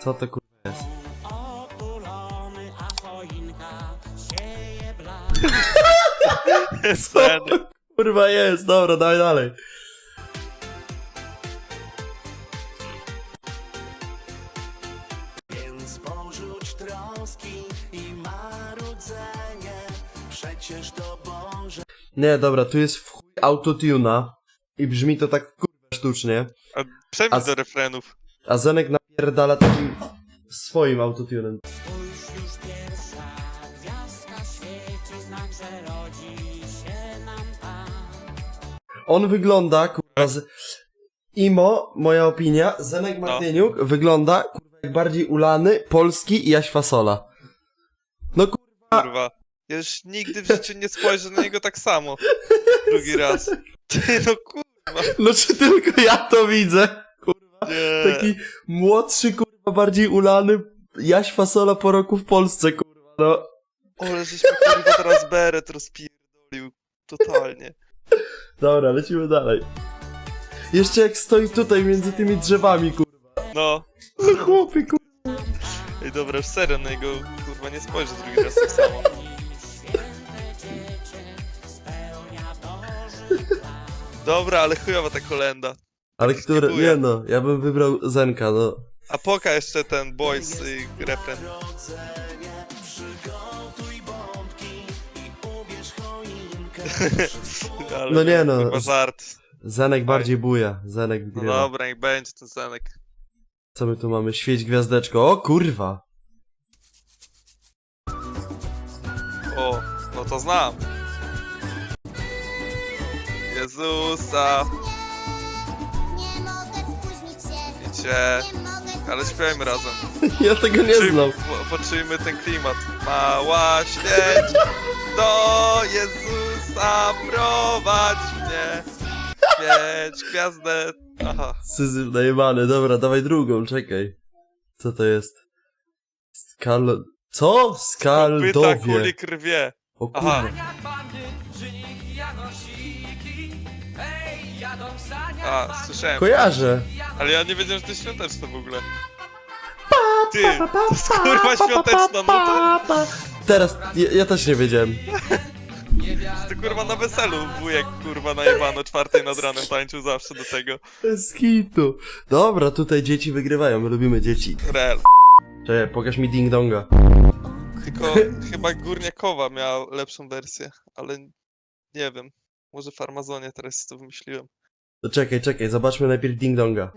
Co to kurwa jest? Co to kurwa jest? Dobra, dawaj dalej. Więc porzuć troski i marudzenie, przecież to Boże. Nie, dobra, tu jest w chuj autotuna i brzmi to tak kurwa sztucznie, A A z- do refrenów. a Zenek napierdala takim swoim autotunem. Spójrz już pierwsza gwiazdka świeci, znak, że rodzi się nam Pan. On wygląda, kurwa, z... Imo, moja opinia, Zenek No. Martyniuk wygląda, kurwa, jak bardziej ulany, polski i Jaś Fasola. No kurwa, Kurwa. Ja już nigdy w życiu nie spojrzę na niego tak samo. Drugi raz. Ty no kurwa. no czy tylko ja to widzę? Nie. taki młodszy, kurwa, bardziej ulany Jaś Fasola po roku w Polsce, kurwa, no. Ale żeśmy kurwa teraz beret rozpierdolił. Totalnie. Dobra, lecimy dalej. Jeszcze jak stoi tutaj między tymi drzewami, kurwa. No. No chłopie, kurwa. Ej dobra, już serio na niego kurwa nie spojrzę drugi raz tak samo. Dobra, ale chujowa ta kolenda. Ale który, nie no, ja bym wybrał Zenka, no. A poka jeszcze ten boys i. Ale No nie no. Żart. Zenek bardziej buja, Zenek No wygrywa. dobra, niech będzie ten Zenek. Co my tu mamy? Świeć gwiazdeczko. O kurwa! O, no to znam. Jezusa, mogę Ale śpiewajmy razem. Ja tego nie znam. po- Poczujmy ten klimat. Mała świeć do Jezusa prowadź mnie. Świeć gwiazdę. Aha. Syzyf najebany. Dobra, dawaj drugą, czekaj. Co to jest? Skal... Co? Pyta Skaldowie. kuli krwie. O Aha. kurwa. A, słyszałem. Kojarzę. Ale ja nie wiedziałem, że to jest świąteczne w ogóle. Ty, to jest kurwa świąteczna, no to, Teraz, ja, ja też nie wiedziałem. to kurwa na weselu wujek kurwa najebano czwartej nad ranem tańczył zawsze do tego. Bez kitu. Dobra, tutaj dzieci wygrywają, my lubimy dzieci. Rel. Czekaj, pokaż mi ding donga. Tylko chyba Górniakowa miała lepszą wersję, ale nie wiem. Może Farmazonie teraz to wymyśliłem. To czekaj, czekaj, zobaczmy najpierw ding donga.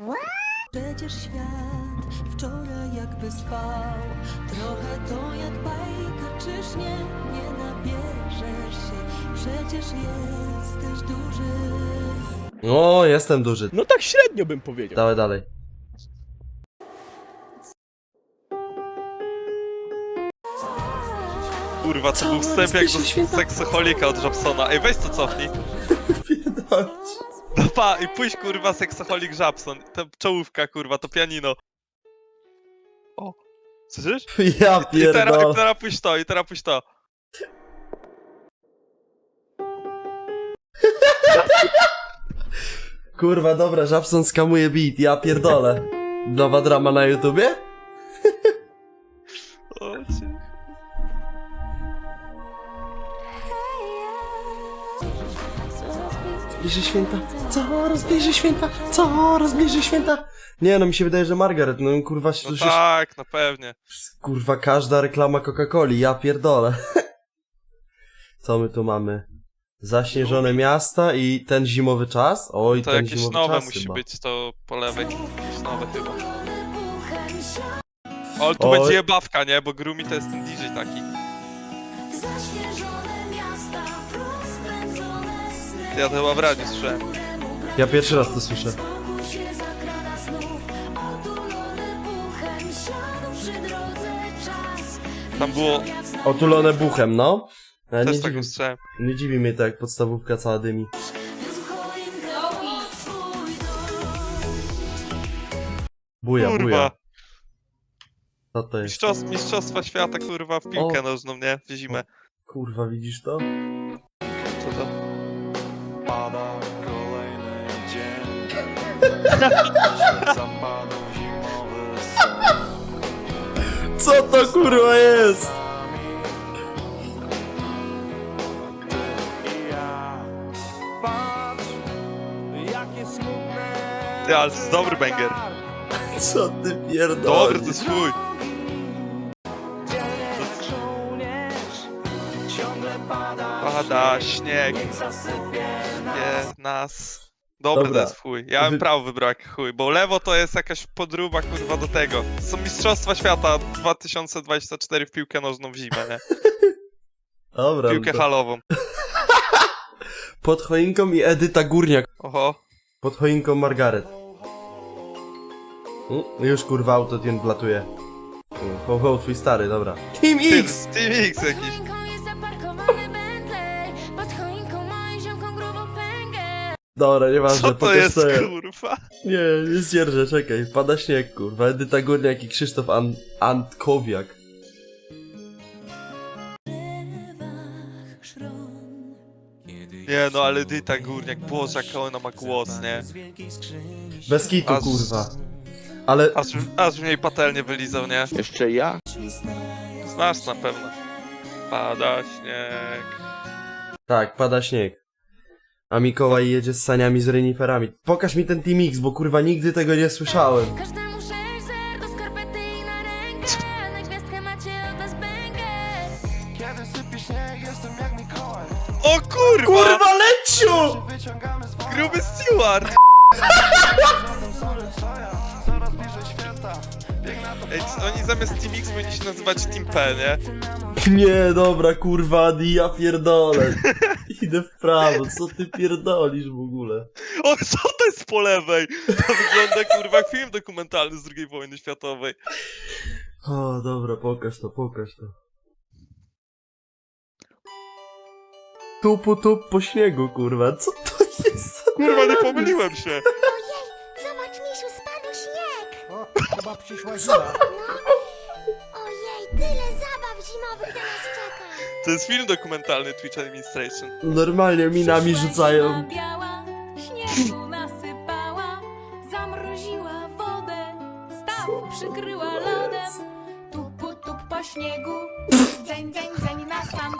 Przecież świat wczoraj jakby spał Trochę to jak bajka, czyż nie, nie nabierzesz się Przecież jesteś duży O, jestem duży. No tak średnio bym powiedział. Dawaj dalej. Kurwa, to był wstęp jak do seksoholika od Japsona. Ej, weź to cofnij. No pa, i pójść kurwa seksoholik Japson. Ta czołówka kurwa, to pianino. O, słyszysz? Ja I teraz, pierdolę. i teraz pójść to, i teraz pójść to. Kurwa, dobra, Żabson skamuje beat, ja pierdolę. Nowa drama na YouTubie? O, Bliżej święta, coraz bliżej święta, coraz bliżej święta. Nie no, mi się wydaje, że Margaret, no kurwa, No słyszysz, tak, no pewnie. kurwa, każda reklama Coca-Coli, ja pierdolę. Co my tu mamy? Zaśnieżone miasta i ten zimowy czas? Oj, To ten jakieś zimowy nowe czas musi chyba. być, to po lewej. Jakieś nowe chyba. O, tu Oj. będzie jebawka, nie? Bo Grumi to jest ten DJ taki. Ja to chyba w radiu słyszałem. Ja pierwszy raz to słyszę. Tam było... Otulone buchem, no. Ale nie, Też tak dziwi, usłyszałem. nie dziwi mnie to, jak podstawówka cała dymi. Buja, buja. Kurwa. Co to jest? Mistrzostw, mistrzostwa świata, kurwa, w piłkę nożną, nie? W zimę. Kurwa, widzisz to? Co to? Sen. to kurwa jest? Ty, ale to jest dobry banger. Co ty Dobry, pierdolisz? to jest chuj. Żołnierz Ciągle pada śnieg, Niech zasypie nas je nas. Dobry Dobra. to jest chuj. Ja bym Wy- prawo wybrał jak chuj, bo lewo to jest jakaś podruba kurwa do tego. Są Mistrzostwa Świata 2024 w piłkę nożną w zimę, nie? Dobra, Piłkę no to halową. pod choinką i Edyta Górniak. Oho. Pod choinką Margaret. Mm, Już kurwa autotune blatuje. Mm, Ho, ho, twój stary, dobra. Team Ty, X! Team X jakiś. Dobra, nieważne, Co to pokaż jest kurwa? Nie, nie zdzierżę, czekaj. Pada śnieg, kurwa. Edyta Górniak i Krzysztof An Antkowiak. Nie no, ale Dyta Górniak, Boże, jak ona ma głos, nie? Bez kitu, Aż- kurwa. Ale Aż, aż mnie patelnie wylizał, nie? Jeszcze ja? Znasz na pewno. Pada śnieg. tak, pada śnieg. A Mikołaj jedzie z saniami z reniferami. Pokaż mi ten Team X, bo kurwa nigdy tego nie słyszałem. Każdemu sześć zer do skarpety i na rękę Na gwiazdkę macie oto z bęgę Kiedy sypie śnieg jestem jak Mikołaj O kurwa! Kurwa, leciu! Wyciągamy z woła Gruby Steward! Coraz bliżej święta Biegnę Ej, oni zamiast Team X powinni się nazywać Team P, nie? Nie, dobra, kurwa, Adi, ja pierdolę. Idę w prawo, co ty pierdolisz w ogóle? O, co to jest po lewej? To wygląda kurwa jak film dokumentalny z II wojny światowej. O, dobra, pokaż to, pokaż to. Tupu tup po śniegu, kurwa, co to jest? za Kurwa, nie pomyliłem się. Zobacz Misiu, spadł śnieg Chyba przyszła zima. Ojej, To jest film dokumentalny Twitch Administration. Normalnie minami Przyszła rzucają. biała, śniegu nasypała, zamroziła wodę, staw przykryła lodem. Tupu tup po śniegu, dzeń dzeń dzeń na sam.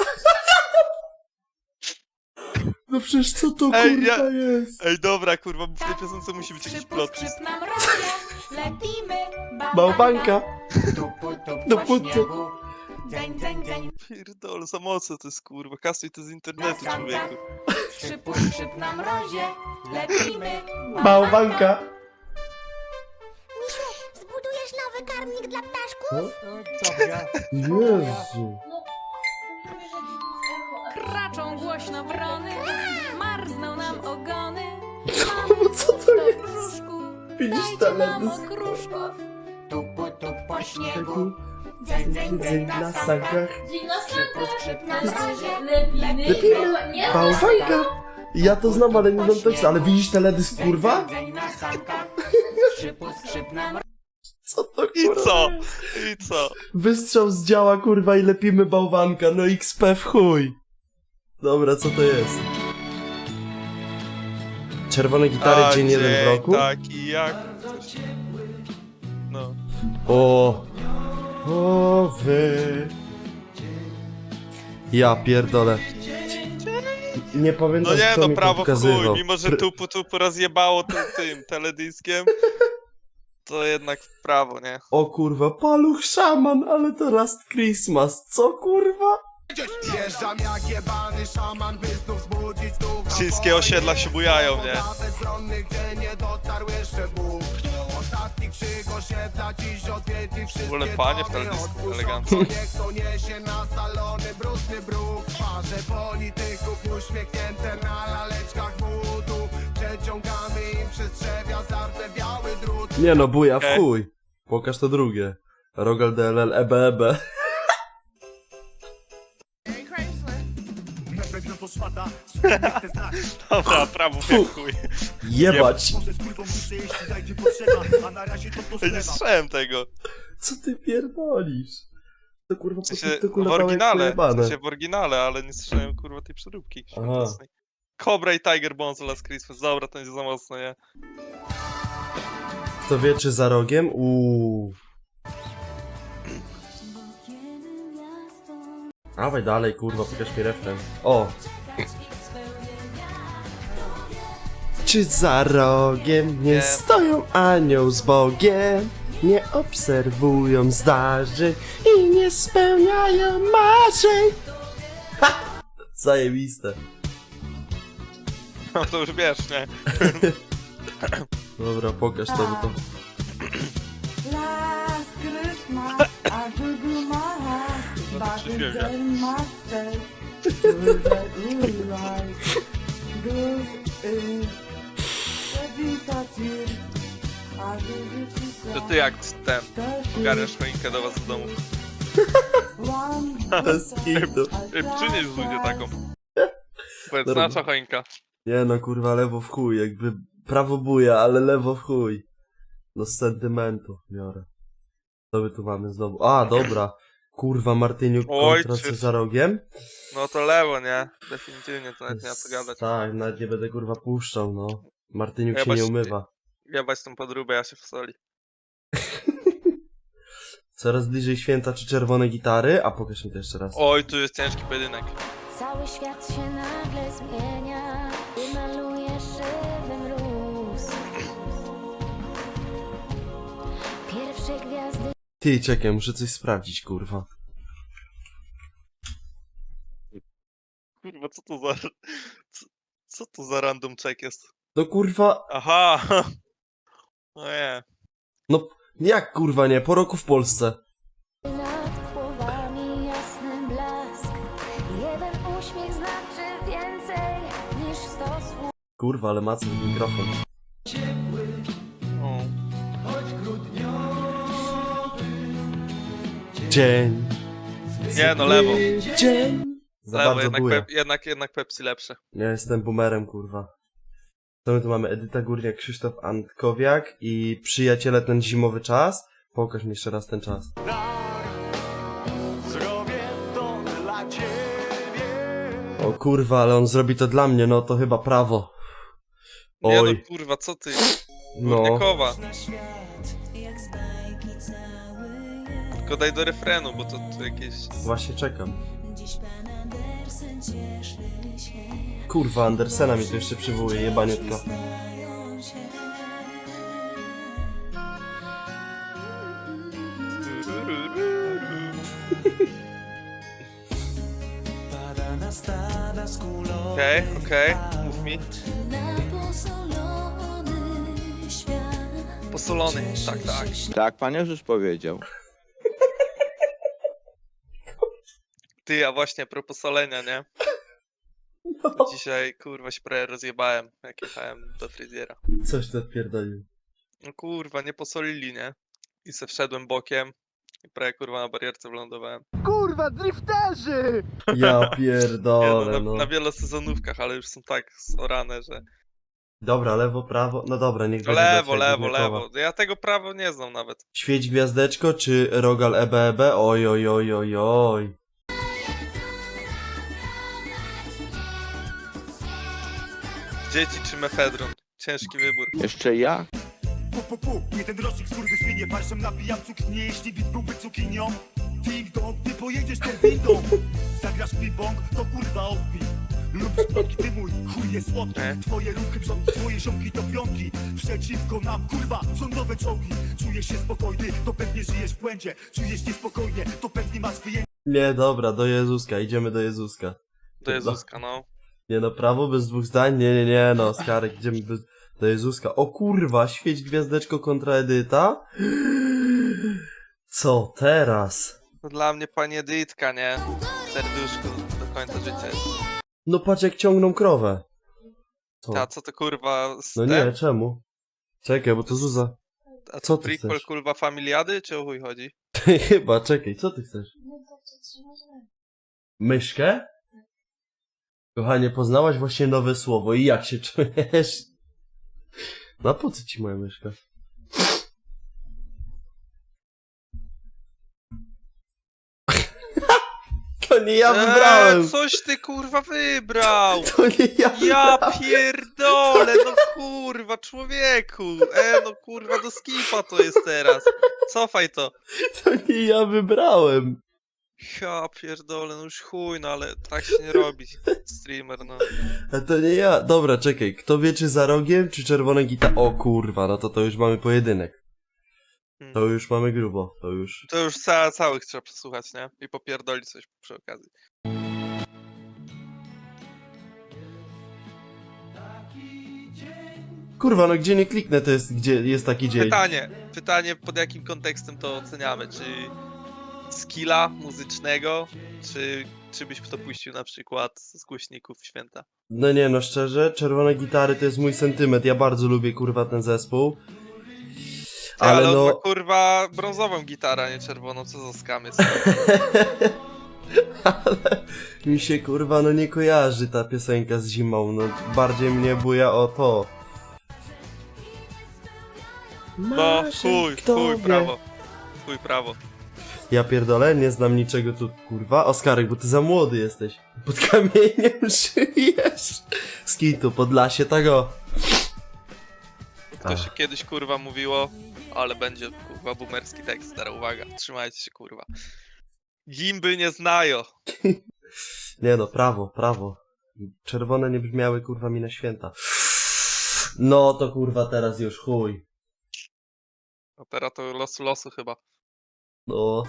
No przecież co to Ej, kurwa ja- jest? Ej, dobra, kurwa, w tej piosence musi być jakiś plot twist. Bałwanka. Tupu, tup No po śniegu. Pierdol, za mocno to jest kurwa. Kasuj to z internetu, człowieku. skrzypu skrzyp na mrozie, lepimy Bałwanka. Zbudujesz nowy karmnik dla ptaszków? Jezu. Kraczą głośno wrony, marzną nam ogony. No co to jest? Widzisz dajcie nam teledysk? okruszków. Tupu, tup po śniegu. Śniegu, Dzeń, dzeń, dzeń na sankach. Skrzypu, skrzyp na mrozie. Lepimy. Bałwanka. Ja to znam, ale nie znam tekstu, ale widzisz teledysk, kurwa? Dzień na sankach. Skrzypu, skrzyp na mrozie. Co to I kurwa? co? I co? Wystrzał z działa, kurwa, i lepimy bałwanka. No XP w chuj. Dobra, co to jest? Czerwone gitary, A, dzień jeden w roku? Taki jak... No. O, o wy. Ja pierdolę. Nie pamiętam, No nie, kto no mi to prawo w pokazywał. chuj. Mimo, że Pr- tupu tupu rozjebało tym, tym teledyskiem, to jednak w prawo, nie? O kurwa, paluch szaman, ale to Last Christmas. Co kurwa? Wjeżdżam jak jebany szaman By znów zbudzić ducha Wszystkie osiedla się bujają, nie? Dla bezbronnych, gdzie nie dotarł jeszcze Bóg W ogóle panie w teledysku, elegancko. Niech to niesie na salony brudny bruk Twarze polityków uśmiechnięte na laleczkach wódu Przeciągamy im przez drzewia zardzewiały drut Nie no, buja w chuj. Pokaż to drugie. Rogal DLL EBEB. Dobra, prawo chuj. Jebać. Ja nie słyszałem tego. Co ty pierdolisz? To kurwa W sensie w oryginale, w pojebane. sensie w oryginale, ale nie słyszałem kurwa tej przeróbki Aha. świątecznej. Cobra i Tiger Bones Last Christmas. Dobra, to będzie za mocno, nie? Kto wie, czy za rogiem? Uuu. Dawaj dalej, kurwa, pokaż mi refren. O! Czy za rogiem nie Nie. stoją anioł z Bogiem? Nie obserwują zdarzeń i nie spełniają marzeń. Ha! Zajebiste. No to już wiesz, nie? Dobra, pokaż to, bo to... Last Christmas, I gave you my heart, No but To ty jak ten, ogarniasz choinkę do was do domu. Bez kitu. Ej, Przynieś ludzie taką. Powiedz, Dobra. nasza choinka. Nie no, kurwa, lewo w chuj, jakby prawo buja, ale lewo w chuj. No z sentymentu biorę. Co my tu mamy znowu? A, dobra. Kurwa, Martyniuk Oj, kontra czy- Cezarogiem. No to lewo, nie? Definitywnie, to nawet nie ma co gadać. Tak, nawet nie będę kurwa puszczał, no. Martyniuk Ja się nie właśnie- umywa. Jebać tą podróbę, ja się w soli. Coraz bliżej święta czy czerwone gitary, a pokaż mi to jeszcze raz. Oj, tu jest ciężki pojedynek. Cały świat się nagle zmienia i maluje żywy mróz. Pierwsze gwiazdy Ty, czekaj, muszę coś sprawdzić, kurwa. Kurwa, co to za... Co, co to za random check jest? No kurwa, Aha! O nie. no jak kurwa nie, po roku w Polsce. nad głowami jasny blask. Jeden uśmiech znaczy więcej niż sto słów. Kurwa, ale w mikrofon. Dzień. Nie no, lewo. Dzień. Za Lewo, bardzo jednak, pep, jednak, jednak Pepsi lepsze. Ja jestem boomerem, kurwa. Co my tu mamy? Edyta Górniak, Krzysztof Antkowiak i przyjaciele ten zimowy czas. Pokaż mi jeszcze raz ten czas. Zrobię to dla ciebie O kurwa, ale on zrobi to dla mnie, no to chyba prawo. Nie no, Oj, kurwa, co ty? no. Jest. Tylko daj do refrenu, bo to, to jakieś... Właśnie czekam. Dziś pan Andersen cieszy się. Kurwa, Andersena mi tu jeszcze przywołuje, jebaniutko. Znają się. Okej, okej, mów mi. Na posolony świat. Posolony, tak, tak. Tak, pan Jezus powiedział. Ty, a właśnie, a propos solenia, nie? Dzisiaj, kurwa, się prawie rozjebałem, jak jechałem do fryzjera. Coś odpierdolił. No kurwa, nie posolili, nie? I se wszedłem bokiem i prawie, kurwa, na barierce wylądowałem. Kurwa, drifterzy! Ja Nie, no, pierdolę, na, no. na wielosezonówkach, ale już są tak zorane, że... Dobra, lewo, prawo. No dobra, niech będzie Lewo, lewo, Górniakowa. lewo. Ja tego prawa nie znam nawet. Świeć gwiazdeczko czy rogal E EBEB? Oj, oj, oj, oj, oj. Dzieci czy mefedron? Ciężki wybór. Jeszcze ja? Pu, pu, pu, nie ten rocznik skurwysynie Palszem napijam cukinie, jeśli bit byłby cukinią Ding dong, ty pojedziesz tą windą Zagrasz ping-pong, to kurwa odbij Lubisz plotki, ty mój chuj jest słodki E? Twoje ruchy brząki, twoje ziomki to pionki Przeciwko nam, kurwa, rządowe czołgi Czujesz się spokojny, to pewnie żyjesz w błędzie Czujesz niespokojnie, to pewnie masz wyjęcie Nie, dobra, do Jezuska, idziemy do Jezuska. Do Jezuska, no. Nie no, prawo bez dwóch zdań? Nie, nie, nie, no, Skarek, idziemy bez... do Jezuska. O kurwa, świeć gwiazdeczko kontra Edyta? Co teraz? To dla mnie pani Edytka, nie? Serduszko do końca życia jest. No patrz jak ciągną krowę. Co? A co to kurwa z No nie, czemu? Czekaj, bo to Zuza. A co ty prequel chcesz? kurwa familiady, czy o chuj chodzi? Chyba, czekaj, co ty chcesz? Myszkę? Kochanie, poznałaś właśnie nowe słowo i jak się czujesz? No a po co ci moja myszka? To nie ja wybrałem! Eee, coś ty kurwa wybrał! To nie ja Ja wybrałem! pierdolę, no kurwa, człowieku! E, no kurwa, do skipa to jest teraz. Cofaj to. To nie ja wybrałem! Ja pierdolę, no już chuj, no ale tak się nie robi. Streamer, no. A to nie ja. Dobra, czekaj. Kto wie, czy za rogiem, czy czerwone gita... O kurwa, no to to już mamy pojedynek. Hmm. To już mamy grubo. To już... To już ca całych trzeba przesłuchać, nie? I popierdolić coś przy okazji. Kurwa, no gdzie nie kliknę, to jest gdzie jest taki dzień. Pytanie, pytanie pod jakim kontekstem to oceniamy? Czy skilla muzycznego, czy, czy byś to puścił na przykład z głośników święta? No nie, no szczerze, czerwone gitary to jest mój sentyment. Ja bardzo lubię kurwa ten zespół. Ale, Ale on ma no. kurwa brązową gitarę, a nie czerwoną, co za skam jest. Ale mi się kurwa no nie kojarzy ta piosenka z zimą. No bardziej mnie buja o to. No chuj, chuj prawo. Chuj prawo. Ja pierdolę, nie znam niczego tu, kurwa. Oskarek, bo ty za młody jesteś. Pod kamieniem żyjesz. Skitu, Podlasie, tego. To się kiedyś kurwa mówiło, ale będzie kurwa boomerski tekst, teraz uwaga, trzymajcie się kurwa. Gimby nie znają. Nie no, prawo, prawo. Czerwone nie brzmiały kurwa mi na święta. No to kurwa teraz już chuj. No teraz to losu losu chyba. No.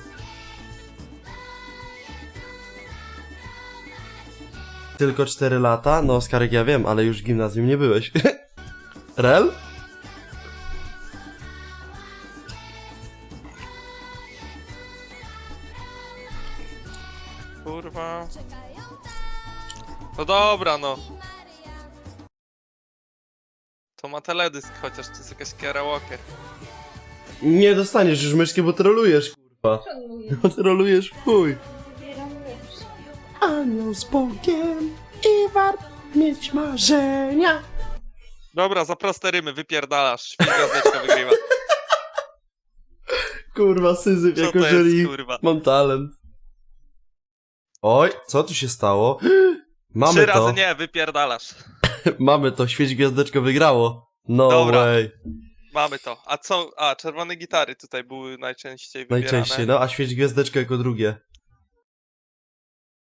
Tylko 4 lata? No Oskarek ja wiem, ale już w gimnazjum nie byłeś. Rel? Kurwa. No dobra, no. To ma teledysk, chociaż to jest jakaś karaoke. Nie dostaniesz już myszki, bo trolujesz, trolujesz w chuj. Anioł z Bogiem i wart mieć marzenia. Dobra, za proste rymy, wypierdalasz. Wygrywa. Kurwa, syzyf, Co jako to jeżeli jest, kurwa? mam talent. Oj, co tu się stało? Mamy Trzy to. razy nie, wypierdalasz. Mamy to, świeć gwiazdeczko wygrało. No Dobra. way. Mamy to. A co? A, czerwone gitary tutaj były najczęściej wybierane. Najczęściej, no, a świeć gwiazdeczko jako drugie.